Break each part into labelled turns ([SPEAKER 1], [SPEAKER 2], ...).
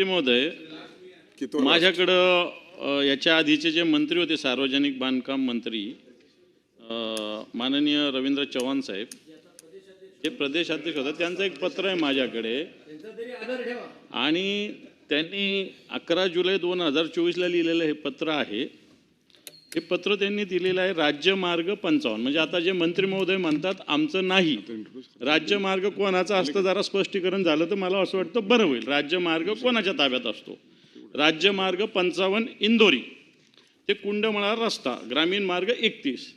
[SPEAKER 1] महोदय माझ्याकडं याच्या आधीचे जे मंत्री होते सार्वजनिक बांधकाम मंत्री माननीय रवींद्र चव्हाण साहेब ते प्रदेशाध्यक्ष होते. त्यांचं एक पत्र आहे माझ्याकडे. आणि त्यांनी अकरा जुलै दोन हजार चोवीसला लिहिलेलं हे पत्र आहे. हे पत्र त्यांनी दिलेलं आहे राज्यमार्ग पंचावन्न. म्हणजे आता जे मंत्री महोदय म्हणतात आमचं नाही. राज्यमार्ग कोणाचा असतं जरा स्पष्टीकरण झालं तर मला असं वाटतं बरं होईल. राज्यमार्ग कोणाच्या ताब्यात असतो? राज्यमार्ग पंचावन्न इंदोरी. ते कुंडमळा रस्ता ग्रामीण मार्ग एकतीस.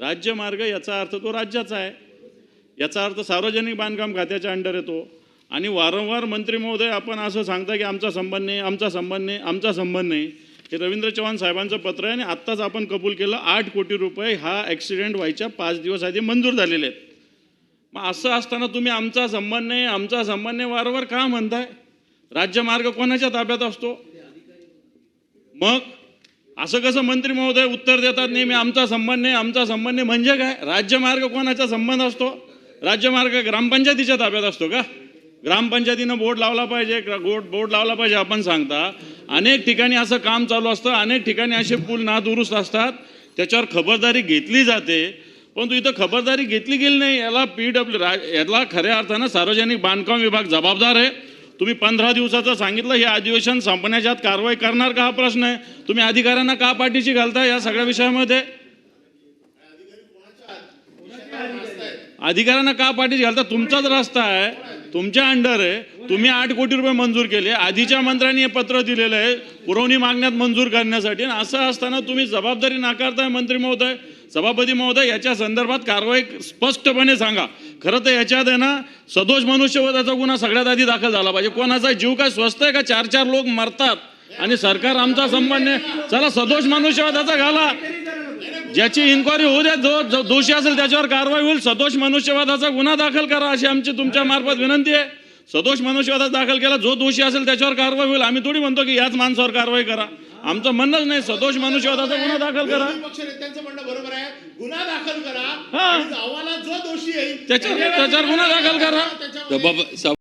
[SPEAKER 1] राज्यमार्ग याचा अर्थ तो राज्याचा आहे. याचा अर्थ सार्वजनिक बांधकाम खात्याच्या अंडर येतो. आणि वारंवार मंत्री महोदय आपण असं सांगता की आमचा संबंध नाही आमचा संबंध नाही आमचा संबंध नाही. हे रवींद्र चव्हाण साहेबांचं पत्र आहे आणि आत्ताच आपण कबूल केलं आठ कोटी रुपये हा ॲक्सिडेंट व्हायच्या पाच दिवस आधी मंजूर झालेले आहेत. मग असं असताना तुम्ही आमचा संबंध नाही आमचा संबंध नाही वारंवार का म्हणताय? राज्यमार्ग कोणाच्या ताब्यात असतो? मग असं कसं मंत्री महोदय उत्तर देतात नेहमी आमचा संबंध नाही आमचा संबंध नाही म्हणजे काय? राज्यमार्ग कोणाचा संबंध असतो? राज्यमार्ग ग्रामपंचायतीच्या ताब्यात असतो का? ग्रामपंचायतीनं बोर्ड लावला पाहिजे बोर्ड बोर्ड लावला पाहिजे आपण सांगता. अनेक ठिकाणी असं काम चालू असतं अनेक ठिकाणी असे पूल नादुरुस्त असतात त्याच्यावर खबरदारी घेतली जाते परंतु इथं खबरदारी घेतली गेली नाही याला पी डब्ल्यू रा याला खऱ्या अर्थानं सार्वजनिक बांधकाम विभाग जबाबदार आहे. तुम्ही पंधरा दिवसाचं सांगितलं हे अधिवेशन संपण्याच्या आत कारवाई करणार का हा प्रश्न आहे? तुम्ही अधिकाऱ्यांना का पाठीशी घालता या सगळ्या विषयामध्ये? अधिकाऱ्यांना का पाठीशी घालता तुमचाच रस्ता आहे. तुमच्या अंडर आहे. तुम्ही आठ कोटी रुपये मंजूर केले. आधीच्या मंत्र्यांनी हे पत्र दिलेलं आहे. पुरवणी मागण्यात मंजूर करण्यासाठी. आणि असं असताना तुम्ही जबाबदारी नाकारताय मंत्री महोदय सभापती महोदय याच्या संदर्भात कारवाई स्पष्टपणे सांगा. खरं तर याच्यात आहे ना सदोष मनुष्यवधाचा गुन्हा सगळ्यात आधी दाखल झाला पाहिजे. कोणाचा जीव काय स्वस्त आहे का? चार चार लोक मरतात. आणि सरकार आमचा संबंध नाही चला सदोष मनुष्यवधाचा घाला. ज्याची इन्क्वायरी होऊ द्या जो जो दोषी असेल त्याच्यावर कारवाई होईल. सदोष मनुष्यवादाचा गुन्हा दाखल करा अशी आमची तुमच्या मार्फत विनंती आहे. सदोष मनुष्यवादा दाखल केला जो दोषी असेल त्याच्यावर कारवाई होईल. आम्ही थोडी म्हणतो की याच माणसावर कारवाई करा. आमचं म्हणणंच नाही सदोष मनुष्यवादाचा गुन्हा दाखल करा.
[SPEAKER 2] नेत्यांचं म्हणणं बरोबर आहे. गुन्हा दाखल करा.
[SPEAKER 1] हा.
[SPEAKER 2] आणि जो दोषी येईल
[SPEAKER 1] त्याच्यावर त्याच्यावर गुन्हा दाखल करा.